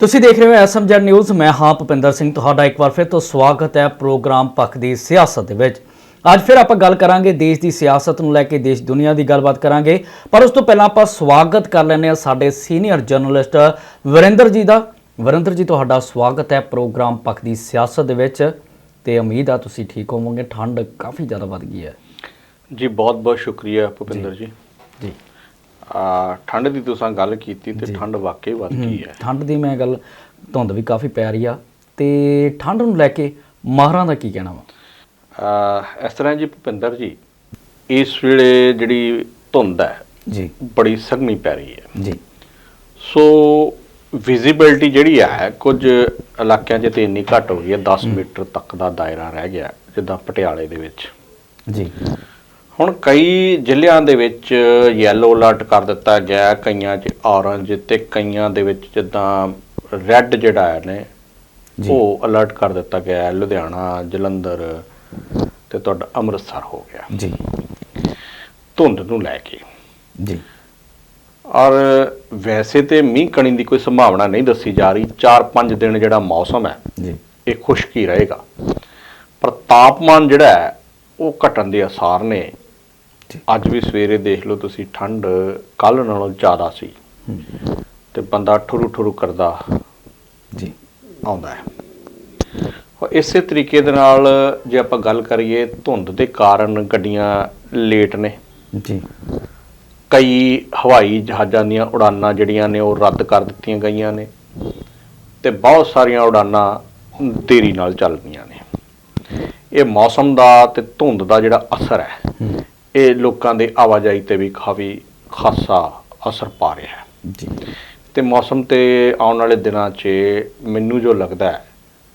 ਤੁਸੀਂ ਦੇਖ ਰਹੇ ਹੋ ਐਸਐਮਜੈਡ ਨਿਊਜ਼ ਮੈਂ ਹਾਂ ਭੁਪਿੰਦਰ ਸਿੰਘ ਤੁਹਾਡਾ ਇੱਕ ਵਾਰ ਫਿਰ ਤੋਂ ਸਵਾਗਤ ਹੈ ਪ੍ਰੋਗਰਾਮ ਪੱਖ ਦੀ ਸਿਆਸਤ ਦੇ ਵਿੱਚ। ਅੱਜ ਫਿਰ ਆਪਾਂ ਗੱਲ ਕਰਾਂਗੇ ਦੇਸ਼ ਦੀ ਸਿਆਸਤ ਨੂੰ ਲੈ ਕੇ ਦੇਸ਼ ਦੁਨੀਆ ਦੀ ਗੱਲਬਾਤ ਕਰਾਂਗੇ। ਪਰ ਉਸ ਤੋਂ ਪਹਿਲਾਂ ਆਪਾਂ ਸਵਾਗਤ ਕਰ ਲੈਂਦੇ ਹਾਂ ਸਾਡੇ ਸੀਨੀਅਰ ਜਰਨਲਿਸਟ ਵਰਿੰਦਰ ਜੀ ਦਾ। ਵਰਿੰਦਰ ਜੀ ਤੁਹਾਡਾ ਸਵਾਗਤ ਹੈ ਪ੍ਰੋਗਰਾਮ ਪੱਖ ਦੀ ਸਿਆਸਤ ਦੇ ਵਿੱਚ। ਤੇ ਉਮੀਦ ਆ ਤੁਸੀਂ ਠੀਕ ਹੋਵੋਗੇ ਠੰਡ ਕਾਫੀ ਜ਼ਿਆਦਾ ਵੱਧ ਗਈ ਹੈ। ਜੀ ਬਹੁਤ ਬਹੁਤ ਸ਼ੁਕਰੀਆ ਭੁਪਿੰਦਰ ਜੀ। ਠੰਡ ਦੀ ਤੁਸੀਂ ਗੱਲ ਕੀਤੀ ਤੇ ਠੰਡ ਵਾਕਈ ਵੱਧ ਗਈ ਹੈ ਠੰਡ ਦੀ ਮੈਂ ਗੱਲ ਧੁੰਦ ਵੀ ਕਾਫੀ ਪੈ ਰਹੀ ਆ ਤੇ ਠੰਡ ਨੂੰ ਲੈ ਕੇ ਮਾਹਰਾਂ ਦਾ ਕੀ ਕਹਿਣਾ ਵਾ? ਆ ਇਸ ਤਰ੍ਹਾਂ ਜੀ ਭੁਪਿੰਦਰ ਜੀ ਇਸ ਵੇਲੇ ਜਿਹੜੀ ਧੁੰਦ ਹੈ ਜੀ। ਬੜੀ ਸਘਨੀ ਪੈ ਰਹੀ ਹੈ। ਜੀ। ਸੋ ਵਿਜ਼ਿਬਿਲਟੀ ਜਿਹੜੀ ਹੈ ਕੁਝ ਇਲਾਕਿਆਂ 'ਚ ਤੇ ਇੰਨੀ ਘੱਟ ਹੋ ਗਈ ਹੈ 10 ਮੀਟਰ ਤੱਕ ਦਾ ਦਾਇਰਾ ਰਹਿ ਗਿਆ ਜਿੱਦਾਂ ਪਟਿਆਲੇ ਦੇ ਵਿੱਚ। ਜੀ। ਹੁਣ ਕਈ ਜ਼ਿਲ੍ਹਿਆਂ ਦੇ ਵਿੱਚ ਯੈਲੋ ਅਲਰਟ ਕਰ ਦਿੱਤਾ ਗਿਆ ਕਈਆਂ 'ਚ ਔਰੰਜ ਤੇ ਕਈਆਂ ਦੇ ਵਿੱਚ ਜਿੱਦਾਂ ਰੈੱਡ ਜਿਹੜਾ ਹੈ ਨੇ। ਉਹ ਅਲਰਟ ਕਰ ਦਿੱਤਾ ਗਿਆ ਲੁਧਿਆਣਾ ਜਲੰਧਰ ਤੇ ਤੁਹਾਡਾ ਅੰਮ੍ਰਿਤਸਰ ਹੋ ਗਿਆ। ਜੀ। ਧੁੰਦ ਨੂੰ ਲੈ ਕੇ। ਜੀ। ਔਰ ਵੈਸੇ ਤੇ ਮੀਂਹ ਕਣੀ ਦੀ ਕੋਈ ਸੰਭਾਵਨਾ ਨਹੀਂ ਦੱਸੀ ਜਾ ਰਹੀ 4-5 ਦਿਨ ਜਿਹੜਾ ਮੌਸਮ ਹੈ ਜੀ। ਇਹ ਖੁਸ਼ਕ ਹੀ ਰਹੇਗਾ। ਪਰ ਤਾਪਮਾਨ ਜਿਹੜਾ ਹੈ ਉਹ ਘਟਣ ਦੇ ਆਸਾਰ ਨੇ। ਅੱਜ ਵੀ ਸਵੇਰੇ ਦੇਖ ਲਓ ਤੁਸੀਂ ਠੰਡ ਕੱਲ ਨਾਲੋਂ ਜ਼ਿਆਦਾ ਸੀ। ਤੇ ਬੰਦਾ ਠੁਰੂ ਠੁਰੂ ਕਰਦਾ ਜੀ। ਆਉਂਦਾ ਹੈ। ਔਰ ਇਸੇ ਤਰੀਕੇ ਦੇ ਨਾਲ ਜੇ ਆਪਾਂ ਗੱਲ ਕਰੀਏ ਧੁੰਦ ਦੇ ਕਾਰਨ ਗੱਡੀਆਂ ਲੇਟ ਨੇ। ਜੀ। ਕਈ ਹਵਾਈ ਜਹਾਜ਼ਾਂ ਦੀਆਂ ਉਡਾਨਾਂ ਜਿਹੜੀਆਂ ਨੇ ਉਹ ਰੱਦ ਕਰ ਦਿੱਤੀਆਂ ਗਈਆਂ ਨੇ। ਤੇ ਬਹੁਤ ਸਾਰੀਆਂ ਉਡਾਨਾਂ ਦੇਰੀ ਨਾਲ ਚੱਲ ਰਹੀਆਂ ਨੇ। ਇਹ ਮੌਸਮ ਦਾ ਤੇ ਧੁੰਦ ਦਾ ਜਿਹੜਾ ਅਸਰ ਹੂੰ, ਇਹ ਲੋਕਾਂ ਦੇ ਆਵਾਜਾਈ ਤੇ ਵੀ ਕਾਫੀ ਖਾਸਾ ਅਸਰ ਪਾ ਰਿਹਾ ਹੈ। ਜੀ। ਤੇ ਮੌਸਮ ਤੇ ਆਉਣ ਵਾਲੇ ਦਿਨਾਂ 'ਚ ਮੈਨੂੰ ਜੋ ਲੱਗਦਾ ਹੈ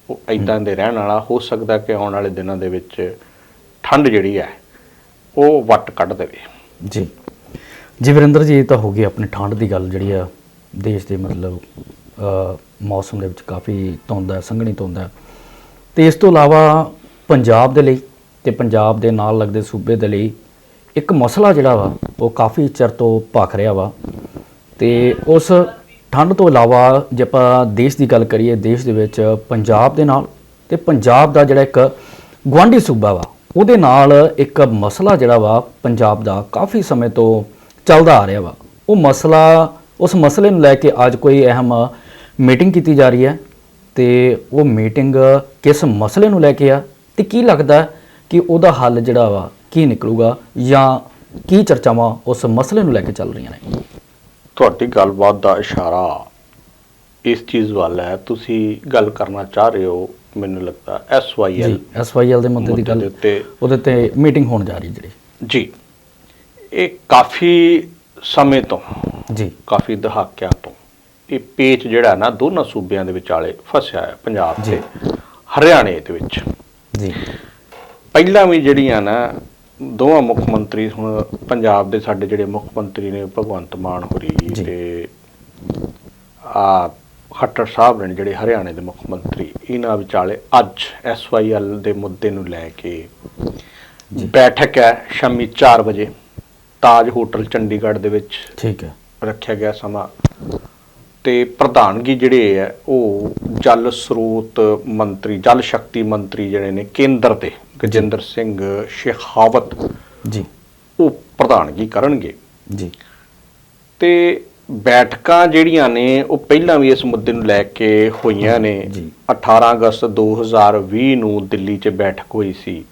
ਉਹ ਐਦਾਂ ਦੇ ਰਹਿਣ ਵਾਲਾ ਹੋ ਸਕਦਾ ਕਿ ਆਉਣ ਵਾਲੇ ਦਿਨਾਂ ਦੇ ਵਿੱਚ ਠੰਡ ਜਿਹੜੀ ਹੈ ਉਹ ਵੱਟ ਕੱਢ ਦੇਵੇ। ਜੀ। ਜੀ ਵਰਿੰਦਰ ਜੀ ਇਹ ਤਾਂ ਹੋ ਗਈ ਆਪਣੀ ਠੰਡ ਦੀ ਗੱਲ ਜਿਹੜੀ ਆ ਦੇਸ਼ ਦੇ ਮਤਲਬ ਮੌਸਮ ਦੇ ਵਿੱਚ ਕਾਫੀ ਧੁੰਦ ਸੰਘਣੀ ਧੁੰਦ ਤੇ ਇਸ ਤੋਂ ਇਲਾਵਾ ਪੰਜਾਬ ਦੇ ਲਈ ਤੇ ਪੰਜਾਬ ਦੇ ਨਾਲ ਲੱਗਦੇ ਸੂਬੇ ਦੇ ਲਈ ਇੱਕ ਮਸਲਾ ਜਿਹੜਾ ਵਾ, ਉਹ ਕਾਫੀ ਚਿਰ ਤੋਂ ਭਖ ਰਿਹਾ ਵਾ। ਤੇ ਉਸ ਠੰਡ ਤੋਂ ਇਲਾਵਾ ਜੇ ਆਪਾਂ ਦੇਸ਼ ਦੀ ਗੱਲ ਕਰੀਏ, ਦੇਸ਼ ਦੇ ਵਿੱਚ ਪੰਜਾਬ ਦੇ ਨਾਲ ਤੇ ਪੰਜਾਬ ਦਾ ਜਿਹੜਾ ਇੱਕ ਗੁਆਂਢੀ ਸੂਬਾ ਵਾ, ਉਹਦੇ ਨਾਲ ਇੱਕ ਮਸਲਾ ਜਿਹੜਾ ਵਾ ਪੰਜਾਬ ਦਾ ਕਾਫੀ ਸਮੇਂ ਤੋਂ ਚੱਲਦਾ ਆ ਰਿਹਾ ਵਾ। ਉਹ ਮਸਲਾ, ਉਸ ਮਸਲੇ ਨੂੰ ਲੈ ਕੇ ਅੱਜ ਕੋਈ ਅਹਿਮ ਮੀਟਿੰਗ ਕੀਤੀ ਜਾ ਰਹੀ ਹੈ ਤੇ ਉਹ ਮੀਟਿੰਗ ਕਿਸ ਮਸਲੇ ਨੂੰ ਲੈ ਕੇ ਆ ਤੇ ਕੀ ਲੱਗਦਾ ਕਿ ਉਹਦਾ ਹੱਲ ਜਿਹੜਾ ਵਾ ਕੀ ਨਿਕਲੂਗਾ ਜਾਂ ਕੀ ਚਰਚਾਵਾਂ ਉਸ ਮਸਲੇ ਨੂੰ ਲੈ ਕੇ ਚੱਲ ਰਹੀਆਂ ਨੇ? ਤੁਹਾਡੀ ਗੱਲਬਾਤ ਦਾ ਇਸ਼ਾਰਾ ਇਸ ਚੀਜ਼ ਵੱਲ ਹੈ। ਤੁਸੀਂ ਗੱਲ ਕਰਨਾ ਚਾਹ ਰਹੇ ਹੋ ਮੈਨੂੰ ਲੱਗਦਾ ਐਸਵਾਈਐਲ ਐਸਵਾਈਐਲ ਦੇ ਮੁੱਦੇ ਦੀ ਗੱਲ ਉਹਦੇ ਤੇ ਮੀਟਿੰਗ ਹੋਣ ਜਾ ਰਹੀ ਜਿਹੜੀ। ਜੀ। ਇਹ ਕਾਫੀ ਸਮੇਂ ਤੋਂ ਜੀ। ਕਾਫੀ ਦਹਾਕਿਆਂ ਤੋਂ ਇਹ ਪੇਚ ਜਿਹੜਾ ਨਾ ਦੋਨਾਂ ਸੂਬਿਆਂ ਦੇ ਵਿਚਾਲੇ ਫਸਿਆ ਹੈ ਪੰਜਾਬ। ਤੇ ਹਰਿਆਣੇ ਦੇ ਵਿੱਚ। ਜੀ। ਪਹਿਲਾਂ ਵੀ ਜਿਹੜੀਆਂ ਨਾ ਦੋਵਾਂ ਮੁੱਖ ਮੰਤਰੀ ਹੁਣ ਪੰਜਾਬ ਦੇ ਸਾਡੇ ਜਿਹੜੇ ਮੁੱਖ ਮੰਤਰੀ ਨੇ ਭਗਵੰਤ ਮਾਨ ਹੋਰੀ। ਤੇ ਆ ਖੱਟਰ ਸਾਹਿਬ ਨੇ ਜਿਹੜੇ ਹਰਿਆਣੇ ਦੇ ਮੁੱਖ ਮੰਤਰੀ ਇਹਨਾਂ ਵਿਚਾਲੇ ਅੱਜ ਐਸਵਾਈਐਲ ਦੇ ਮੁੱਦੇ ਨੂੰ ਲੈ ਕੇ ਬੈਠਕ ਹੈ ਸ਼ਾਮੀ 4 ਵਜੇ ਤਾਜ ਹੋਟਲ ਚੰਡੀਗੜ੍ਹ ਦੇ ਵਿੱਚ ਠੀਕ ਹੈ। ਰੱਖਿਆ ਗਿਆ ਸਮਾਂ। ਤੇ ਪ੍ਰਧਾਨਗੀ ਜਿਹੜੇ ਹੈ ਉਹ ਜਲ ਸਰੋਤ ਮੰਤਰੀ ਜਲ ਸ਼ਕਤੀ ਮੰਤਰੀ ਜਿਹੜੇ ਨੇ ਕੇਂਦਰ ਦੇ ਗਜਿੰਦਰ ਸਿੰਘ ਸ਼ੇਖਾਵਤ ਜੀ। ਉਹ ਪ੍ਰਧਾਨਗੀ ਕਰਨਗੇ। ਜੀ। ਤੇ ਬੈਠਕਾਂ ਜਿਹੜੀਆਂ ਨੇ ਉਹ ਪਹਿਲਾਂ ਵੀ ਇਸ ਮੁੱਦੇ ਨੂੰ ਲੈ ਕੇ ਹੋਈਆਂ ਨੇ। ਜੀ। 18 ਅਗਸਤ 2020 ਨੂੰ ਦਿੱਲੀ 'ਚ ਬੈਠਕ ਹੋਈ ਸੀ।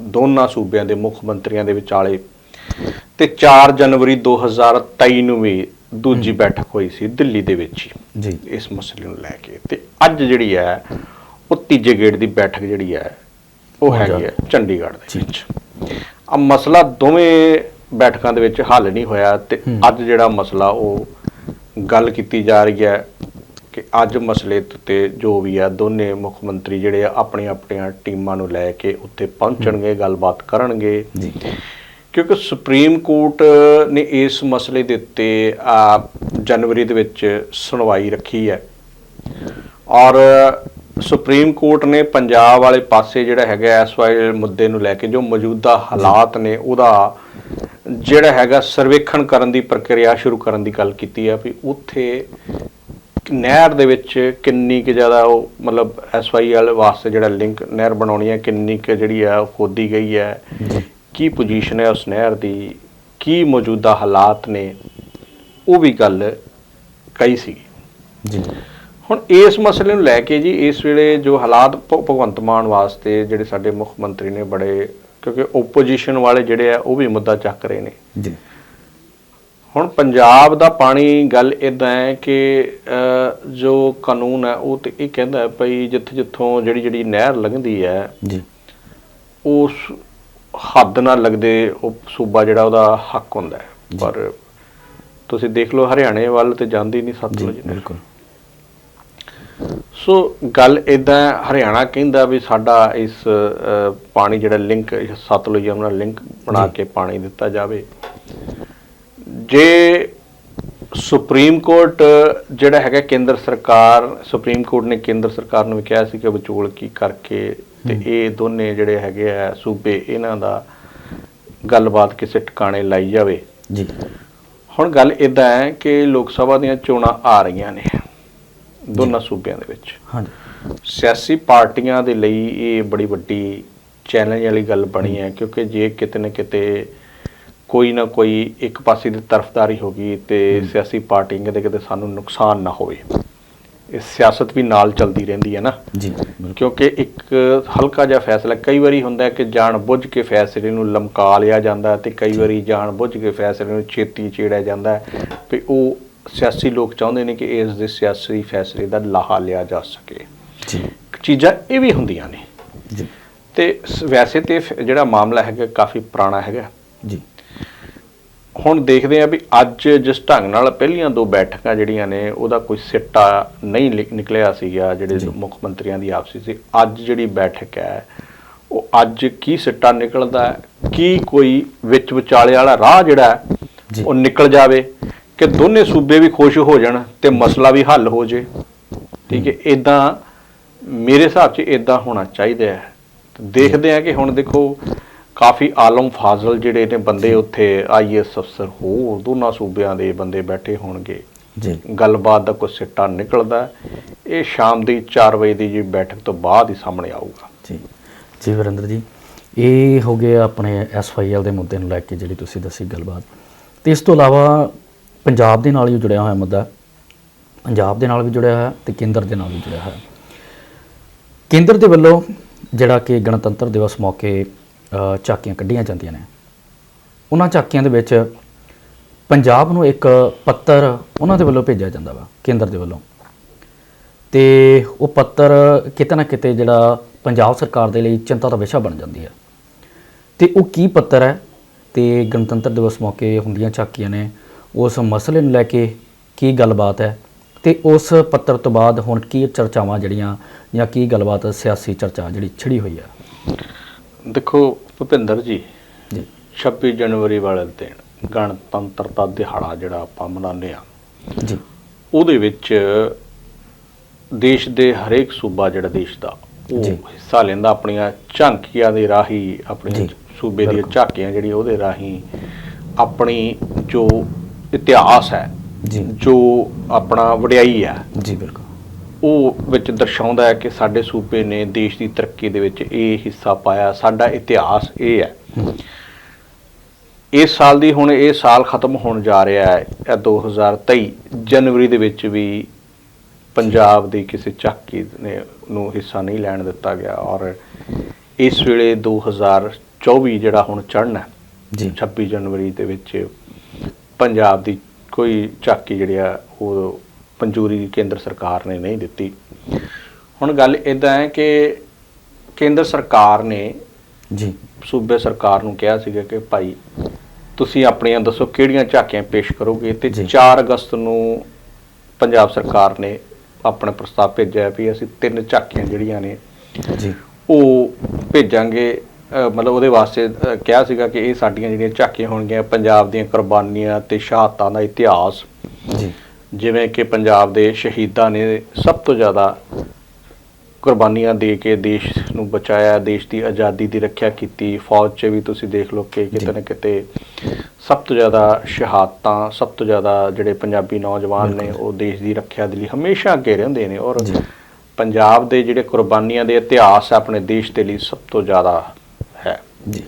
ਦੋਨਾਂ ਸੂਬਿਆਂ ਦੇ ਮੁੱਖ ਮੰਤਰੀਆਂ ਦੇ ਵਿਚਾਲੇ। ਤੇ 4 ਜਨਵਰੀ 2023 ਨੂੰ ਵੀ ਦੂਜੀ ਬੈਠਕ ਹੋਈ ਸੀ ਦਿੱਲੀ ਦੇ ਵਿੱਚ ਜੀ। ਇਸ ਮਸਲੇ ਨੂੰ ਲੈ ਕੇ। ਤੇ ਅੱਜ ਜਿਹੜੀ ਹੈ ਉਹ ਤੀਜੇ ਗੇੜ ਦੀ ਬੈਠਕ ਜਿਹੜੀ ਹੈ ਉਹ ਹੈਗੀ ਹੈ ਚੰਡੀਗੜ੍ਹ। ਦੇ ਵਿੱਚ। ਆ ਮਸਲਾ ਦੋਵੇਂ ਬੈਠਕਾਂ ਦੇ ਵਿੱਚ ਹੱਲ ਨਹੀਂ ਹੋਇਆ ਤੇ। ਅੱਜ ਜਿਹੜਾ ਮਸਲਾ ਉਹ ਗੱਲ ਕੀਤੀ ਜਾ ਰਹੀ ਹੈ ਕਿ ਅੱਜ ਮਸਲੇ ਤੇ ਜੋ ਵੀ ਹੈ ਦੋਨੇ ਮੁੱਖ ਮੰਤਰੀ ਜਿਹੜੇ ਆ ਆਪਣੀਆਂ ਆਪਣੀਆਂ ਟੀਮਾਂ ਨੂੰ ਲੈ ਕੇ ਉੱਥੇ ਪਹੁੰਚਣਗੇ ਗੱਲਬਾਤ ਕਰਨਗੇ। ਜੀ। ਕਿਉਂਕਿ ਸੁਪਰੀਮ ਕੋਰਟ ਨੇ ਇਸ ਮਸਲੇ ਦੇ ਉੱਤੇ ਜਨਵਰੀ ਦੇ ਵਿੱਚ ਸੁਣਵਾਈ ਰੱਖੀ ਹੈ। ਔਰ ਸੁਪਰੀਮ ਕੋਰਟ ਨੇ ਪੰਜਾਬ ਵਾਲੇ ਪਾਸੇ ਜਿਹੜਾ ਹੈਗਾ ਐਸਵਾਈ ਮੁੱਦੇ ਨੂੰ ਲੈ ਕੇ ਜੋ ਮੌਜੂਦਾ ਹਾਲਾਤ ਨੇ, ਉਹਦਾ ਜਿਹੜਾ ਹੈਗਾ ਸਰਵੇਖਣ ਕਰਨ ਦੀ ਪ੍ਰਕਿਰਿਆ ਸ਼ੁਰੂ ਕਰਨ ਦੀ ਗੱਲ ਕੀਤੀ ਹੈ ਵੀ ਉੱਥੇ ਨਹਿਰ ਦੇ ਵਿੱਚ ਕਿੰਨੀ ਕੁ ਜ਼ਿਆਦਾ ਉਹ ਮਤਲਬ ਐਸਵਾਈਐਲ ਵਾਸਤੇ ਜਿਹੜਾ ਲਿੰਕ, ਨਹਿਰ ਬਣਾਉਣੀ ਹੈ, ਕਿੰਨੀ ਕੁ ਜਿਹੜੀ ਆ ਉਹ ਖੋਦੀ ਗਈ ਹੈ। ਕੀ ਪੋਜੀਸ਼ਨ ਹੈ ਉਸ ਨਹਿਰ ਦੀ? ਕੀ ਮੌਜੂਦਾ ਹਾਲਾਤ ਨੇ? ਉਹ ਵੀ ਗੱਲ ਕਹੀ ਸੀ। ਜੀ। ਹੁਣ ਇਸ ਮਸਲੇ ਨੂੰ ਲੈ ਕੇ ਜੀ ਇਸ ਵੇਲੇ ਜੋ ਹਾਲਾਤ ਭਗਵੰਤ ਮਾਨ ਵਾਸਤੇ ਜਿਹੜੇ ਸਾਡੇ ਮੁੱਖ ਮੰਤਰੀ ਨੇ ਬੜੇ ਕਿਉਂਕਿ ਓਪੋਜੀਸ਼ਨ ਵਾਲੇ ਜਿਹੜੇ ਆ ਉਹ ਵੀ ਮੁੱਦਾ ਚੱਕ ਰਹੇ ਨੇ। ਜੀ। ਹੁਣ ਪੰਜਾਬ ਦਾ ਪਾਣੀ ਗੱਲ ਇਦਾਂ ਹੈ ਕਿ ਜੋ ਕਾਨੂੰਨ ਹੈ ਉਹ ਤੇ ਇਹ ਕਹਿੰਦਾ ਹੈ ਭਈ ਜਿੱਥੇ ਜਿੱਥੋਂ ਜਿਹੜੀ ਜਿਹੜੀ ਨਹਿਰ ਲੰਘਦੀ ਹੈ ਜੀ। ਉਸ ਹੱਦ ਨਾਲ ਲੱਗਦੇ ਉਹ ਸੂਬਾ ਜਿਹੜਾ ਉਹਦਾ ਹੱਕ ਹੁੰਦਾ ਹੈ। ਪਰ ਤੁਸੀਂ ਦੇਖ ਲਓ ਹਰਿਆਣੇ ਵੱਲ ਤੇ ਜਾਂਦੀ ਨਹੀਂ ਸਤਲੁਜ ਬਿਲਕੁਲ ਸੋ ਗੱਲ ਇਦਾਂ ਹਰਿਆਣਾ ਕਹਿੰਦਾ ਵੀ ਸਾਡਾ ਇਸ ਪਾਣੀ ਜਿਹੜਾ ਲਿੰਕ ਸਤਲੁਜ ਯਮੁਨਾ ਲਿੰਕ ਬਣਾ। ਕੇ ਪਾਣੀ ਦਿੱਤਾ ਜਾਵੇ ਜੇ ਸੁਪਰੀਮ ਕੋਰਟ ਜਿਹੜਾ ਹੈਗਾ ਕੇਂਦਰ ਸਰਕਾਰ ਸੁਪਰੀਮ ਕੋਰਟ ਨੇ ਕੇਂਦਰ ਸਰਕਾਰ ਨੂੰ ਵੀ ਕਿਹਾ ਸੀ ਕਿ ਵਿਚੋਲ ਕੀ ਕਰਕੇ ਤੇ। ਇਹ ਦੋਨੇ ਜਿਹੜੇ ਹੈਗੇ ਆ ਸੂਬੇ ਇਹਨਾਂ ਦਾ ਗੱਲਬਾਤ ਕਿਸੇ ਟਿਕਾਣੇ ਲਾਈ ਜਾਵੇ। ਜੀ। ਹੁਣ ਗੱਲ ਇਦਾਂ ਹੈ ਕਿ ਲੋਕ ਸਭਾ ਦੀਆਂ ਚੋਣਾਂ ਆ ਰਹੀਆਂ ਨੇ ਦੋਨਾਂ ਸੂਬਿਆਂ ਦੇ ਵਿੱਚ। ਹਾਂਜੀ। ਸਿਆਸੀ ਪਾਰਟੀਆਂ ਦੇ ਲਈ ਇਹ ਬੜੀ ਵੱਡੀ ਚੈਲੰਜ ਵਾਲੀ ਗੱਲ ਬਣੀ ਹੈ ਕਿਉਂਕਿ ਜੇ ਕਿਤੇ ਨਾ ਕਿਤੇ ਕੋਈ ਨਾ ਕੋਈ ਇੱਕ ਪਾਸੇ ਦੀ ਤਰਫਦਾਰੀ ਹੋ ਗਈ ਤੇ ਸਿਆਸੀ ਪਾਰਟੀ ਕਿਤੇ ਕਿਤੇ ਸਾਨੂੰ ਨੁਕਸਾਨ ਨਾ ਹੋਵੇ। ਇਹ ਸਿਆਸਤ ਵੀ ਨਾਲ ਚੱਲਦੀ ਰਹਿੰਦੀ ਹੈ ਨਾ। ਜੀ ਕਿਉਂਕਿ ਇੱਕ ਹਲਕਾ ਜਿਹਾ ਫੈਸਲਾ ਕਈ ਵਾਰੀ ਹੁੰਦਾ ਕਿ ਜਾਣ ਬੁੱਝ ਕੇ ਫੈਸਲੇ ਨੂੰ ਲਮਕਾ ਲਿਆ ਜਾਂਦਾ ਤੇ ਕਈ ਵਾਰੀ ਜਾਣ ਬੁੱਝ ਕੇ ਫੈਸਲੇ ਨੂੰ ਛੇਤੀ ਛੇੜਿਆ ਜਾਂਦਾ ਹੈ ਵੀ ਉਹ ਸਿਆਸੀ ਲੋਕ ਚਾਹੁੰਦੇ ਨੇ ਕਿ ਇਸ ਦੇ ਸਿਆਸੀ ਫੈਸਲੇ ਦਾ ਲਾਹਾ ਲਿਆ ਜਾ ਸਕੇ। ਜੀ। ਚੀਜ਼ਾਂ ਇਹ ਵੀ ਹੁੰਦੀਆਂ ਨੇ। ਜੀ। ਤੇ ਵੈਸੇ ਤੇ ਜਿਹੜਾ ਮਾਮਲਾ ਹੈਗਾ ਕਾਫੀ ਪੁਰਾਣਾ ਹੈਗਾ। ਜੀ। ਹੁਣ ਦੇਖਦੇ ਆ ਵੀ ਅੱਜ ਜਿਸ ਢੰਗ ਨਾਲ ਪਹਿਲੀਆਂ ਦੋ ਬੈਠਕਾਂ ਜਿਹੜੀਆਂ ਨੇ ਉਹਦਾ ਕੋਈ ਸਿੱਟਾ ਨਹੀਂ ਨਿਕਲਿਆ ਸੀਗਾ ਜਿਹੜੇ। ਮੁੱਖ ਮੰਤਰੀਆਂ ਦੀ ਆਪਸੀ ਸੀ। ਅੱਜ ਜਿਹੜੀ ਬੈਠਕ ਹੈ ਉਹ ਅੱਜ ਕੀ ਸਿੱਟਾ ਨਿਕਲਦਾ ਕੀ ਕੋਈ ਵਿੱਚ ਵਿਚਾਲੇ ਵਾਲਾ ਰਾਹ ਜਿਹੜਾ। ਉਹ ਨਿਕਲ ਜਾਵੇ? ਕਿ ਦੋਨੇ ਸੂਬੇ ਵੀ ਖੁਸ਼ ਹੋ ਜਾਣ ਤੇ ਮਸਲਾ ਵੀ ਹੱਲ ਹੋ ਜੇ? ਠੀਕ ਹੈ ਇਦਾਂ ਮੇਰੇ ਹਿਸਾਬ 'ਚ ਇਦਾਂ ਹੋਣਾ ਚਾਹੀਦਾ ਹੈ। ਦੇਖਦੇ ਆ ਕਿ ਹੁਣ ਦੇਖੋ ਕਾਫੀ ਆਲਮ ਫਾਜ਼ਲ ਜਿਹੜੇ ਨੇ ਬੰਦੇ ਉੱਥੇ ਆਈਐਸ ਅਫਸਰ ਹੋਰ ਦੋਨਾਂ ਸੂਬਿਆਂ ਦੇ ਬੰਦੇ ਬੈਠੇ ਹੋਣਗੇ। ਜੀ। ਗੱਲਬਾਤ ਦਾ ਕੋਈ ਸਿੱਟਾ ਨਿਕਲਦਾ। ਇਹ ਸ਼ਾਮ ਦੀ 4 ਵਜੇ ਦੀ ਜੀ ਬੈਠਕ ਤੋਂ ਬਾਅਦ ਹੀ ਸਾਹਮਣੇ ਆਊਗਾ। ਜੀ। ਜੀ ਵਰਿੰਦਰ ਜੀ ਇਹ ਹੋ ਗਿਆ ਆਪਣੇ ਐਸਵਾਈਐਲ ਦੇ ਮੁੱਦੇ ਨੂੰ ਲੈ ਕੇ ਜਿਹੜੀ ਤੁਸੀਂ ਦੱਸੀ ਗੱਲਬਾਤ। ਤੇ ਇਸ ਤੋਂ ਇਲਾਵਾ ਪੰਜਾਬ ਦੇ ਨਾਲ ਹੀ ਜੁੜਿਆ ਹੋਇਆ ਮੁੱਦਾ। ਪੰਜਾਬ ਦੇ ਨਾਲ ਵੀ ਜੁੜਿਆ ਹੋਇਆ ਤੇ ਕੇਂਦਰ ਦੇ ਨਾਲ ਵੀ ਜੁੜਿਆ ਹੋਇਆ। ਕੇਂਦਰ ਦੇ ਵੱਲੋਂ ਜਿਹੜਾ ਕਿ ਗਣਤੰਤਰ ਦਿਵਸ ਮੌਕੇ ਝਾਕੀਆਂ ਕੱਢੀਆਂ ਜਾਂਦੀਆਂ ਨੇ। ਉਹਨਾਂ ਝਾਕੀਆਂ ਦੇ ਵਿੱਚ ਪੰਜਾਬ ਨੂੰ ਇੱਕ ਪੱਤਰ ਉਹਨਾਂ ਦੇ ਵੱਲੋਂ ਭੇਜਿਆ ਜਾਂਦਾ ਵਾ, ਕੇਂਦਰ ਦੇ ਵੱਲੋਂ। ਤੇ ਉਹ ਪੱਤਰ ਕਿਤੇ ਨਾ ਕਿਤੇ ਜਿਹੜਾ ਪੰਜਾਬ ਸਰਕਾਰ ਦੇ ਲਈ ਚਿੰਤਾ ਦਾ ਵਿਸ਼ਾ ਬਣ ਜਾਂਦੀ ਹੈ। ਤੇ ਉਹ ਕੀ ਪੱਤਰ ਹੈ? ਤੇ ਗਣਤੰਤਰ ਦਿਵਸ ਮੌਕੇ ਹੁੰਦੀਆਂ ਝਾਕੀਆਂ ਨੇ, ਉਸ ਮਸਲੇ ਨੂੰ ਲੈ ਕੇ ਕੀ ਗੱਲਬਾਤ ਹੈ? ਤੇ ਉਸ ਪੱਤਰ ਤੋਂ ਬਾਅਦ ਹੁਣ ਕੀ ਚਰਚਾਵਾਂ ਜਿਹੜੀਆਂ ਜਾਂ ਕੀ ਗੱਲਬਾਤ ਸਿਆਸੀ ਚਰਚਾ ਜਿਹੜੀ ਛਿੜੀ ਹੋਈ ਹੈ? ਦੇਖੋ ਭੁਪਿੰਦਰ ਜੀ ਜੀ। 26 ਜਨਵਰੀ ਵਾਲੇ ਦਿਨ ਗਣਤੰਤਰਤਾ ਦਿਹਾੜਾ ਜਿਹੜਾ ਆਪਾਂ ਮਨਾਉਂਦੇ ਆ ਜੀ। ਉਹਦੇ ਵਿੱਚ ਦੇਸ਼ ਦੇ ਹਰੇਕ ਸੂਬਾ ਜਿਹੜਾ ਦੇਸ਼ ਦਾ ਉਹ। ਹਿੱਸਾ ਲੈਂਦਾ ਆਪਣੀਆਂ ਝਾਂਕੀਆਂ ਦੇ ਰਾਹੀਂ ਆਪਣੀਆਂ ਜੀ, ਸੂਬੇ ਦੀਆਂ। ਝਾਕੀਆਂ ਜਿਹੜੀ ਉਹਦੇ ਰਾਹੀਂ ਆਪਣੀ ਜੋ ਇਤਿਹਾਸ ਹੈ ਜੀ। ਜੋ ਆਪਣਾ ਵਡਿਆਈ ਹੈ ਜੀ ਬਿਲਕੁਲ। ਉਹ ਵਿੱਚ ਦਰਸਾਉਂਦਾ ਹੈ ਕਿ ਸਾਡੇ ਸੂਬੇ ਨੇ ਦੇਸ਼ ਦੀ ਤਰੱਕੀ ਦੇ ਵਿੱਚ ਇਹ ਹਿੱਸਾ ਪਾਇਆ। ਸਾਡਾ ਇਤਿਹਾਸ ਇਹ ਹੈ। ਇਸ ਸਾਲ ਦੀ ਹੁਣ ਇਹ ਸਾਲ ਖਤਮ ਹੋਣ ਜਾ ਰਿਹਾ ਹੈ। ਇਹ 2023 ਜਨਵਰੀ ਦੇ ਵਿੱਚ ਵੀ ਪੰਜਾਬ ਦੀ ਕਿਸੇ ਝਾਕੀ ਨੇ ਨੂੰ ਹਿੱਸਾ ਨਹੀਂ ਲੈਣ ਦਿੱਤਾ ਗਿਆ ਔਰ ਇਸ ਵੇਲੇ 2024 ਜਿਹੜਾ ਹੁਣ ਚੜ੍ਹਨਾ ਹੈ ਜੀ। 26 ਜਨਵਰੀ ਦੇ ਵਿੱਚ ਪੰਜਾਬ ਦੀ ਕੋਈ ਝਾਕੀ ਜਿਹੜੀ ਆ ਉਹ ਮਨਜ਼ੂਰੀ ਕੇਂਦਰ ਸਰਕਾਰ ਨੇ ਨਹੀਂ ਦਿੱਤੀ। ਹੁਣ ਗੱਲ ਇਦਾਂ ਹੈ ਕਿ ਕੇਂਦਰ ਸਰਕਾਰ ਨੇ ਜੀ। ਸੂਬੇ ਸਰਕਾਰ ਨੂੰ ਕਿਹਾ ਸੀਗਾ ਕਿ ਭਾਈ ਤੁਸੀਂ ਆਪਣੀਆਂ ਦੱਸੋ ਕਿਹੜੀਆਂ ਝਾਕੀਆਂ ਪੇਸ਼ ਕਰੋਗੇ ਤੇ ਜੀ। 4 ਅਗਸਤ ਨੂੰ ਪੰਜਾਬ ਸਰਕਾਰ ਨੇ ਆਪਣਾ ਪ੍ਰਸਤਾਵ ਭੇਜਿਆ ਵੀ ਅਸੀਂ ਤਿੰਨ ਝਾਕੀਆਂ ਜਿਹੜੀਆਂ ਨੇ ਜੀ। ਉਹ ਭੇਜਾਂਗੇ। ਮਤਲਬ ਉਹਦੇ ਵਾਸਤੇ ਕਿਹਾ ਸੀਗਾ ਕਿ ਇਹ ਸਾਡੀਆਂ ਜਿਹੜੀਆਂ ਝਾਕੀਆਂ ਹੋਣਗੀਆਂ ਪੰਜਾਬ ਦੀਆਂ ਕੁਰਬਾਨੀਆਂ ਤੇ ਸ਼ਹਾਦਤਾਂ ਦਾ ਇਤਿਹਾਸ। ਜੀ। ਜਿਵੇਂ ਕਿ ਪੰਜਾਬ ਦੇ ਸ਼ਹੀਦਾਂ ਨੇ ਸਭ ਤੋਂ ਜ਼ਿਆਦਾ ਕੁਰਬਾਨੀਆਂ ਦੇ ਕੇ ਦੇਸ਼ ਨੂੰ ਬਚਾਇਆ ਦੇਸ਼ ਦੀ ਆਜ਼ਾਦੀ ਦੀ ਰੱਖਿਆ ਕੀਤੀ ਫੌਜ 'ਚ ਵੀ ਤੁਸੀਂ ਦੇਖ ਲਓ ਕਿ ਕਿਤੇ ਨਾ ਕਿਤੇ ਸਭ ਤੋਂ ਜ਼ਿਆਦਾ ਸ਼ਹਾਦਤਾਂ ਸਭ ਤੋਂ ਜ਼ਿਆਦਾ ਜਿਹੜੇ ਪੰਜਾਬੀ ਨੌਜਵਾਨ ਨੇ ਉਹ ਦੇਸ਼ ਦੀ ਰੱਖਿਆ ਦੇ ਲਈ ਹਮੇਸ਼ਾ ਅੱਗੇ ਰਹਿੰਦੇ ਨੇ ਔਰ। ਪੰਜਾਬ ਦੇ ਜਿਹੜੇ ਕੁਰਬਾਨੀਆਂ ਦੇ ਇਤਿਹਾਸ ਆਪਣੇ ਦੇਸ਼ ਦੇ ਲਈ ਸਭ ਤੋਂ ਜ਼ਿਆਦਾ ਹੈ ਜੀ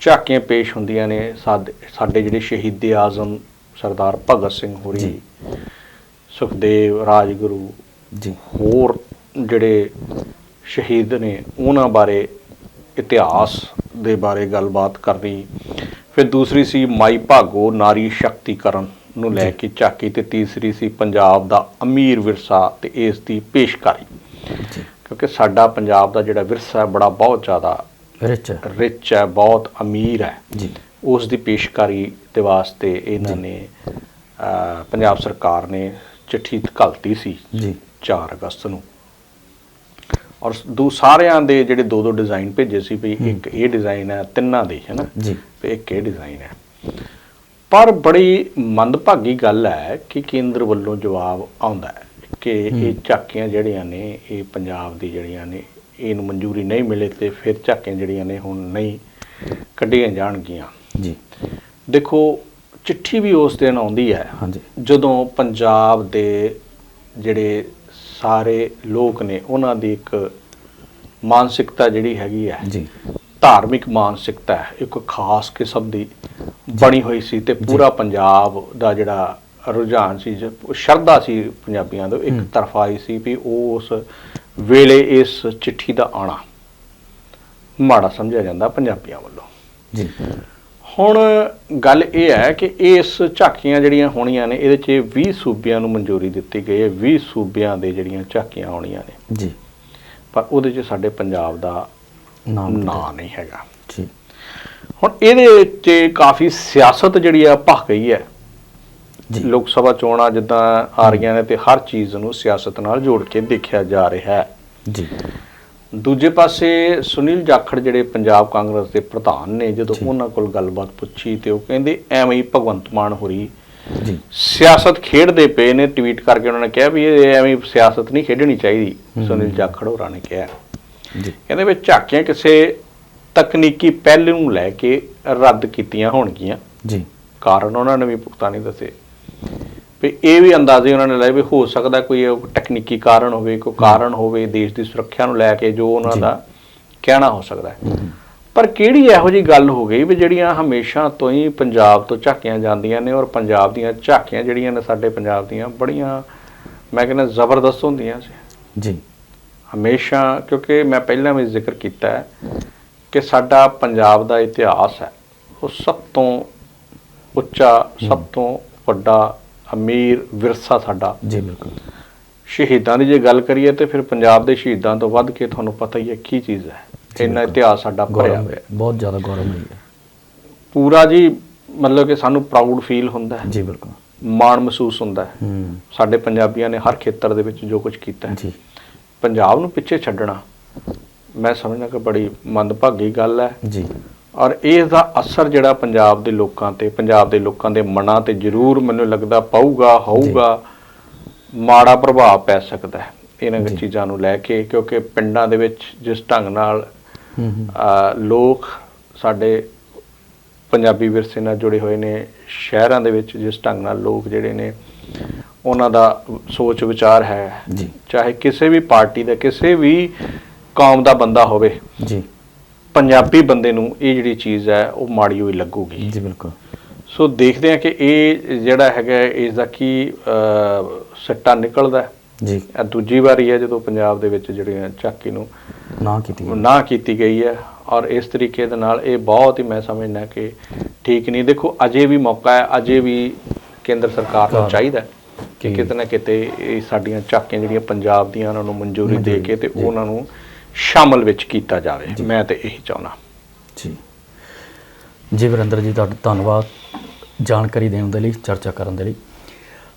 ਝਾਕੀਆਂ ਪੇਸ਼ ਹੁੰਦੀਆਂ ਨੇ ਸਾਡੇ ਸਾਡੇ ਜਿਹੜੇ ਸ਼ਹੀਦ ਆਜ਼ਮ ਸਰਦਾਰ ਭਗਤ ਸਿੰਘ ਹੋਰੀ ਜੀ। ਸੁਖਦੇਵ ਰਾਜਗੁਰੂ ਜੀ। ਹੋਰ ਜਿਹੜੇ ਸ਼ਹੀਦ ਨੇ ਉਹਨਾਂ ਬਾਰੇ ਇਤਿਹਾਸ ਦੇ ਬਾਰੇ ਗੱਲਬਾਤ ਕਰਨੀ। ਫਿਰ ਦੂਸਰੀ ਸੀ ਮਾਈ ਭਾਗੋ ਨਾਰੀ ਸ਼ਕਤੀਕਰਨ ਨੂੰ ਲੈ। ਕੇ ਝਾਕੀ ਤੇ ਤੀਸਰੀ ਸੀ ਪੰਜਾਬ ਦਾ ਅਮੀਰ ਵਿਰਸਾ ਤੇ ਇਸ ਦੀ ਪੇਸ਼ਕਾਰੀ। ਕਿਉਂਕਿ ਸਾਡਾ ਪੰਜਾਬ ਦਾ ਜਿਹੜਾ ਵਿਰਸਾ ਹੈ ਬੜਾ ਬਹੁਤ ਜ਼ਿਆਦਾ ਰਿਚ ਹੈ। ਰਿਚ ਹੈ ਬਹੁਤ ਅਮੀਰ ਹੈ। ਜੀ। ਉਸ ਦੀ ਪੇਸ਼ਕਾਰੀ ਦੇ ਵਾਸਤੇ ਇਹਨਾਂ ਨੇ ਪੰਜਾਬ ਸਰਕਾਰ ਨੇ ਚਿੱਠੀ ਘਲਤੀ ਸੀ ਜੀ। 4 ਅਗਸਤ ਨੂੰ। ਔਰ ਦੋ ਸਾਰਿਆਂ ਦੇ ਜਿਹੜੇ ਦੋ ਦੋ ਡਿਜ਼ਾਈਨ ਭੇਜੇ ਸੀ ਵੀ ਇੱਕ ਇਹ ਡਿਜ਼ਾਈਨ ਹੈ ਤਿੰਨਾਂ ਦੇ ਹੈ ਨਾ? ਜੀ। ਤੇ ਇੱਕ ਇਹ ਡਿਜ਼ਾਈਨ ਹੈ। ਪਰ ਬੜੀ ਮੰਦਭਾਗੀ ਗੱਲ ਹੈ ਕਿ ਕੇਂਦਰ ਵੱਲੋਂ ਜਵਾਬ ਆਉਂਦਾ ਹੈ ਕਿ ਇਹ ਝਾਕੀਆਂ ਜਿਹੜੀਆਂ ਨੇ ਇਹ ਪੰਜਾਬ ਦੀ ਜਿਹੜੀਆਂ ਨੇ ਇਹਨੂੰ ਮਨਜ਼ੂਰੀ ਨਹੀਂ ਮਿਲੇ ਤੇ ਫਿਰ ਝਾਕੀਆਂ ਜਿਹੜੀਆਂ ਨੇ ਹੁਣ ਨਹੀਂ ਕੱਢੀਆਂ ਜਾਣਗੀਆਂ। ਜੀ। ਦੇਖੋ ਚਿੱਠੀ ਵੀ ਉਸ ਦਿਨ ਆਉਂਦੀ ਹੈ। ਹਾਂਜੀ। ਜਦੋਂ ਪੰਜਾਬ ਦੇ ਜਿਹੜੇ ਸਾਰੇ ਲੋਕ ਨੇ ਉਹਨਾਂ ਦੀ ਇੱਕ ਮਾਨਸਿਕਤਾ ਜਿਹੜੀ ਹੈਗੀ ਹੈ ਜੀ। ਧਾਰਮਿਕ ਮਾਨਸਿਕਤਾ ਹੈ ਇੱਕ ਖਾਸ ਕਿਸਮ ਦੀ ਬਣੀ ਹੋਈ ਸੀ ਤੇ ਪੂਰਾ ਪੰਜਾਬ ਦਾ ਜਿਹੜਾ ਰੁਝਾਨ ਸੀ ਸ਼ਰਧਾ ਸੀ ਪੰਜਾਬੀਆਂ ਦਾ ਇੱਕ ਤਰਫਾਈ ਸੀ ਵੀ ਉਸ ਵੇਲੇ ਇਸ ਚਿੱਠੀ ਦਾ ਆਣਾ। ਮਾੜਾ ਸਮਝਿਆ ਜਾਂਦਾ ਪੰਜਾਬੀਆਂ ਵੱਲੋਂ। ਜੀ। ਹੁਣ ਗੱਲ ਇਹ ਹੈ ਕਿ ਇਸ ਝਾਕੀਆਂ ਜਿਹੜੀਆਂ ਹੋਣੀਆਂ ਨੇ ਇਹਦੇ 'ਚ 20 ਸੂਬਿਆਂ ਨੂੰ ਮਨਜ਼ੂਰੀ ਦਿੱਤੀ ਗਈ ਹੈ 20 ਸੂਬਿਆਂ ਦੇ ਜਿਹੜੀਆਂ ਝਾਕੀਆਂ ਆਉਣੀਆਂ ਨੇ। ਜੀ। ਪਰ ਉਹਦੇ 'ਚ ਸਾਡੇ ਪੰਜਾਬ ਦਾ ਨਾਮ ਨਾਂ ਨਹੀਂ ਹੈਗਾ। ਜੀ। ਹੁਣ ਇਹਦੇ 'ਚ ਕਾਫੀ ਸਿਆਸਤ ਜਿਹੜੀ ਆ ਭਖ ਗਈ ਹੈ। ਜੀ। ਲੋਕ ਸਭਾ ਚੋਣਾਂ ਜਿੱਦਾਂ ਆ ਰਹੀਆਂ ਨੇ ਤੇ ਹਰ ਚੀਜ਼ ਨੂੰ ਸਿਆਸਤ ਨਾਲ ਜੋੜ ਕੇ ਦੇਖਿਆ ਜਾ ਰਿਹਾ ਹੈ। ਜੀ। ਦੂਜੇ ਪਾਸੇ ਸੁਨੀਲ ਜਾਖੜ ਜਿਹੜੇ ਪੰਜਾਬ ਕਾਂਗਰਸ ਦੇ ਪ੍ਰਧਾਨ ਨੇ ਜਦੋਂ। ਉਹਨਾਂ ਕੋਲ ਗੱਲਬਾਤ ਪੁੱਛੀ ਤੇ ਉਹ ਕਹਿੰਦੇ ਐਵੇਂ ਹੀ ਭਗਵੰਤ ਮਾਨ ਹੋਰੀ ਜੀ। ਸਿਆਸਤ ਖੇਡਦੇ ਪਏ ਨੇ ਟਵੀਟ ਕਰਕੇ ਉਹਨਾਂ ਨੇ ਕਿਹਾ ਵੀ ਇਹ ਐਵੇਂ ਸਿਆਸਤ ਨਹੀਂ ਖੇਡਣੀ ਚਾਹੀਦੀ ਸੁਨੀਲ ਜਾਖੜ ਹੋਰਾਂ ਨੇ ਕਿਹਾ। ਜੀ। ਕਹਿੰਦੇ ਵੀ ਝਾਕੀਆਂ ਕਿਸੇ ਤਕਨੀਕੀ ਪਹਿਲੂ ਨੂੰ ਲੈ ਕੇ ਰੱਦ ਕੀਤੀਆਂ ਹੋਣਗੀਆਂ। ਜੀ। ਕਾਰਨ ਉਹਨਾਂ ਨੇ ਵੀ ਪੁਖਤਾ ਨਹੀਂ ਦੱਸੇ। ਵੀ ਇਹ ਵੀ ਅੰਦਾਜ਼ੇ ਉਹਨਾਂ ਨੇ ਲਾਏ ਵੀ ਹੋ ਸਕਦਾ ਕੋਈ ਉਹ ਤਕਨੀਕੀ ਕਾਰਨ ਹੋਵੇ ਕੋਈ ਕਾਰਨ ਹੋਵੇ ਦੇਸ਼ ਦੀ ਸੁਰੱਖਿਆ ਨੂੰ ਲੈ ਕੇ ਜੋ ਉਹਨਾਂ। ਦਾ ਕਹਿਣਾ ਹੋ ਸਕਦਾ ਹੈ। ਪਰ ਕਿਹੜੀ ਇਹੋ ਜੀ ਗੱਲ ਹੋ ਗਈ ਵੀ ਜਿਹੜੀਆਂ ਹਮੇਸ਼ਾ ਤੋਂ ਹੀ ਪੰਜਾਬ ਤੋਂ ਝਾਕੀਆਂ ਜਾਂਦੀਆਂ ਨੇ ਔਰ ਪੰਜਾਬ ਦੀਆਂ ਝਾਕੀਆਂ ਜਿਹੜੀਆਂ ਨੇ ਸਾਡੇ ਪੰਜਾਬ ਦੀਆਂ ਬੜੀਆਂ ਮੈਂ ਕਹਿੰਦਾ ਜ਼ਬਰਦਸਤ ਹੁੰਦੀਆਂ ਸੀ। ਜੀ। ਹਮੇਸ਼ਾ ਕਿਉਂਕਿ ਮੈਂ ਪਹਿਲਾਂ ਵੀ ਜ਼ਿਕਰ ਕੀਤਾ ਹੈ ਕਿ ਸਾਡਾ ਪੰਜਾਬ ਦਾ ਇਤਿਹਾਸ ਹੈ ਉਹ ਸਭ ਤੋਂ ਉੱਚਾ ਸਭ ਤੋਂ ਵੱਡਾ ਅਮੀਰ ਵਿਰਸਾ ਸਾਡਾ। ਜੀ ਬਿਲਕੁਲ। ਸ਼ਹੀਦਾਂ ਦੀ ਜੇ ਗੱਲ ਕਰੀਏ ਤੇ ਫਿਰ ਪੰਜਾਬ ਦੇ ਸ਼ਹੀਦਾਂ ਤੋਂ ਵੱਧ ਕੇ ਤੁਹਾਨੂੰ ਪਤਾ ਹੀ ਹੈ ਕੀ ਚੀਜ਼ ਹੈ। ਇੰਨਾ। ਇਤਿਹਾਸ ਸਾਡਾ ਭਰਿਆ ਹੋਇਆ। ਬਹੁਤ ਜ਼ਿਆਦਾ ਗੌਰਵ ਮਿਲੀ ਹੈ। ਪੂਰਾ ਜੀ ਮਤਲਬ ਕਿ ਸਾਨੂੰ ਪ੍ਰਾਊਡ ਫੀਲ ਹੁੰਦਾ ਹੈ। ਜੀ ਬਿਲਕੁਲ। ਮਾਣ ਮਹਿਸੂਸ ਹੁੰਦਾ ਹੈ। ਹੂੰ। ਸਾਡੇ ਪੰਜਾਬੀਆਂ ਨੇ ਹਰ ਖੇਤਰ ਦੇ ਵਿੱਚ ਜੋ ਕੁਝ ਕੀਤਾ ਹੈ। ਜੀ। ਪੰਜਾਬ ਨੂੰ ਪਿੱਛੇ ਛੱਡਣਾ ਮੈਂ ਸਮਝਦਾ ਕਿ ਬੜੀ ਮੰਦਭਾਗੀ ਗੱਲ ਹੈ। ਜੀ। ਔਰ ਇਸ ਦਾ ਅਸਰ ਜਿਹੜਾ ਪੰਜਾਬ ਦੇ ਲੋਕਾਂ ਤੇ ਪੰਜਾਬ ਦੇ ਲੋਕਾਂ ਦੇ ਮਨਾਂ ਤੇ ਜ਼ਰੂਰ ਮੈਨੂੰ ਲੱਗਦਾ ਪਊਗਾ ਹੋਊਗਾ ਮਾੜਾ ਪ੍ਰਭਾਵ ਪੈ ਸਕਦਾ ਹੈ। ਇਹਨਾਂ। ਚੀਜ਼ਾਂ ਨੂੰ ਲੈ ਕੇ ਕਿਉਂਕਿ ਪਿੰਡਾਂ ਦੇ ਵਿੱਚ ਜਿਸ ਢੰਗ ਨਾਲ ਲੋਕ ਸਾਡੇ ਪੰਜਾਬੀ ਵਿਰਸੇ ਨਾਲ ਜੁੜੇ ਹੋਏ ਨੇ ਸ਼ਹਿਰਾਂ ਦੇ ਵਿੱਚ ਜਿਸ ਢੰਗ ਨਾਲ ਲੋਕ ਜਿਹੜੇ ਨੇ ਉਹਨਾਂ ਦਾ ਸੋਚ ਵਿਚਾਰ ਹੈ। ਜੀ। ਚਾਹੇ ਕਿਸੇ ਵੀ ਪਾਰਟੀ ਦਾ ਕਿਸੇ ਵੀ ਕੌਮ ਦਾ ਬੰਦਾ ਹੋਵੇ। ਜੀ। ਪੰਜਾਬੀ ਬੰਦੇ ਨੂੰ ਇਹ ਜਿਹੜੀ ਚੀਜ਼ ਹੈ ਉਹ ਮਾੜੀ ਹੋਈ ਲੱਗੂਗੀ। ਜੀ ਬਿਲਕੁਲ। ਸੋ ਦੇਖਦੇ ਹਾਂ ਕਿ ਇਹ ਜਿਹੜਾ ਹੈਗਾ ਇਸ ਦਾ ਕੀ ਸਿੱਟਾ ਨਿਕਲਦਾ ਜੀ। ਇਹ ਦੂਜੀ ਵਾਰੀ ਹੈ ਜਦੋਂ ਪੰਜਾਬ ਦੇ ਵਿੱਚ ਜਿਹੜੀਆਂ ਝਾਕੀ ਨੂੰ ਨਾ ਕੀਤੀ ਗਈ। ਨਾ ਕੀਤੀ ਗਈ ਹੈ। ਔਰ ਇਸ ਤਰੀਕੇ ਦੇ ਨਾਲ ਇਹ ਬਹੁਤ ਹੀ ਮੈਂ ਸਮਝਦਾ ਕਿ ਠੀਕ ਨਹੀਂ। ਦੇਖੋ ਅਜੇ ਵੀ ਮੌਕਾ ਹੈ ਅਜੇ ਵੀ ਕੇਂਦਰ ਸਰਕਾਰ ਨੂੰ। ਚਾਹੀਦਾ ਕਿ ਕਿਤੇ ਨਾ ਕਿਤੇ ਇਹ ਸਾਡੀਆਂ ਝਾਕੀਆਂ ਜਿਹੜੀਆਂ ਪੰਜਾਬ ਦੀਆਂ ਉਹਨਾਂ ਨੂੰ ਮਨਜ਼ੂਰੀ ਦੇ ਕੇ ਤੇ। ਉਹਨਾਂ ਨੂੰ ਸ਼ਾਮਲ ਵਿੱਚ ਕੀਤਾ ਜਾਵੇ। ਮੈਂ ਤੇ ਇਹੀ ਚਾਹੁੰਦਾ। ਜੀ। ਜੀ ਵਰਿੰਦਰ ਜੀ ਤੁਹਾਡਾ ਧੰਨਵਾਦ ਜਾਣਕਾਰੀ ਦੇਣ ਦੇ ਲਈ ਚਰਚਾ ਕਰਨ ਦੇ ਲਈ।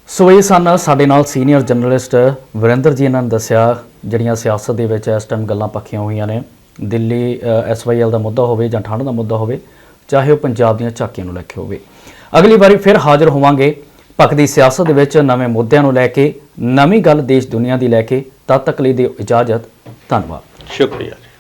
ਸੋ ਇਹ ਸਨ ਸਾਡੇ ਨਾਲ ਸੀਨੀਅਰ ਜਰਨਲਿਸਟ ਵਰਿੰਦਰ ਜੀ ਇਹਨਾਂ ਨੇ ਦੱਸਿਆ ਜਿਹੜੀਆਂ ਸਿਆਸਤ ਦੇ ਵਿੱਚ ਇਸ ਟਾਈਮ ਗੱਲਾਂ ਪੱਖੀਆਂ ਹੋਈਆਂ ਨੇ। ਦਿੱਲੀ ਐਸਵਾਈਐਲ ਦਾ ਮੁੱਦਾ ਹੋਵੇ ਜਾਂ ਠੰਡ ਦਾ ਮੁੱਦਾ ਹੋਵੇ ਚਾਹੇ ਉਹ ਪੰਜਾਬ ਦੀਆਂ ਝਾਕੀਆਂ ਨੂੰ ਲੈ ਕੇ ਹੋਵੇ। ਅਗਲੀ ਵਾਰੀ ਫਿਰ ਹਾਜ਼ਰ ਹੋਵਾਂਗੇ ਪੱਕਦੀ ਸਿਆਸਤ ਦੇ ਵਿੱਚ ਨਵੇਂ ਮੁੱਦਿਆਂ ਨੂੰ ਲੈ ਕੇ ਨਵੀਂ ਗੱਲ ਦੇਸ਼ ਦੁਨੀਆ ਦੀ ਲੈ ਕੇ। ਤਦ ਤੱਕ ਲਈ ਦਿਓ ਇਜਾਜ਼ਤ। ਧੰਨਵਾਦ। ਸ਼ੁਕਰੀਆ।